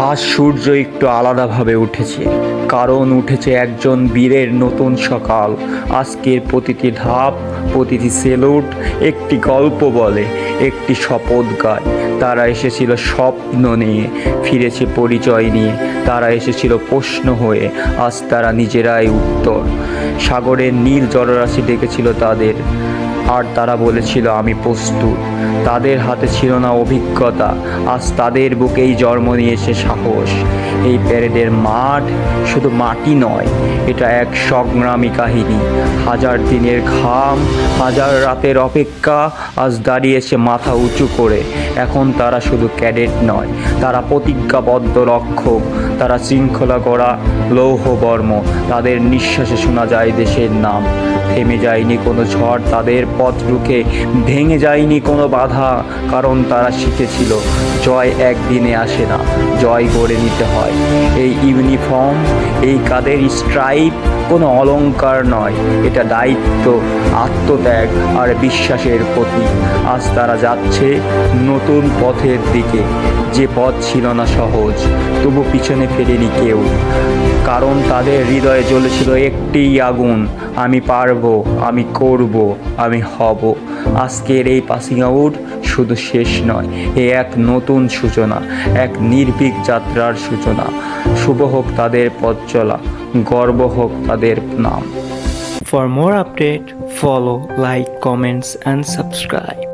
আজ সূর্য একটু আলাদাভাবে উঠেছে। কারণ উঠেছে একজন বীরের নতুন সকাল। আজকের প্রতিটি ধাপ, প্রতিটি সেলুট একটি গল্প বলে, একটি শপথ গায়। তারা এসেছিল স্বপ্ন নিয়ে, ফিরেছে পরিচয় নিয়ে। তারা এসেছিল প্রশ্ন হয়ে, আজ তারা নিজেরাই উত্তর। সাগরের নীল জলরাশি ডেকেছিল তাদের। আর তারা বলেছিল, আমি প্রস্তুত। তাদের হাতে ছিল না অভিজ্ঞতা। আজ তাদের বুকেই জন্ম নিয়েছে সাহস। এই প্যারেডের মাঠ শুধু মাটি নয়, এটা এক সংগ্রামী কাহিনী। হাজার দিনের ঘাম, হাজার রাতের অপেক্ষা, আজ দাঁড়িয়েছে মাথা উঁচু করে। এখন তারা শুধু ক্যাডেট নয়, তারা প্রতিজ্ঞাবদ্ধ রক্ষক। তারা শৃঙ্খলা করা লৌহবর্ম তাদের নিঃশ্বাসে শোনা যায় দেশের নাম। থেমে যায়নি কোনো ঝড় তাদের পথ রুখে ভেঙে যায়নি কোনো বাধা, কারণ তারা শিখেছিল, জয় একদিনে আসে না, জয় গড়ে নিতে হয়। এই ইউনিফর্ম, এই কাদের স্ট্রাইপ কোনো অলঙ্কার নয়, এটা দায়িত্ব, আত্মত্যাগ আর বিশ্বাসের প্রতি আজ তারা যাচ্ছে নতুন পথের দিকে, যে পথ ছিল না সহজ তবু পিছনে ফেরেনি কেউ। কারণ তাদের হৃদয়ে জ্বলেছিল একটিই আগুন আমি পারব আমি করব আমি হব। আজকের এই পাসিং আউট শুধু শেষ নয় এ এক নতুন সূচনা এক নির্ভীক যাত্রার সূচনা। শুভ হোক তাদের পথ চলা গর্ব হোক তাদের নাম। For more update, follow, like, comments and subscribe.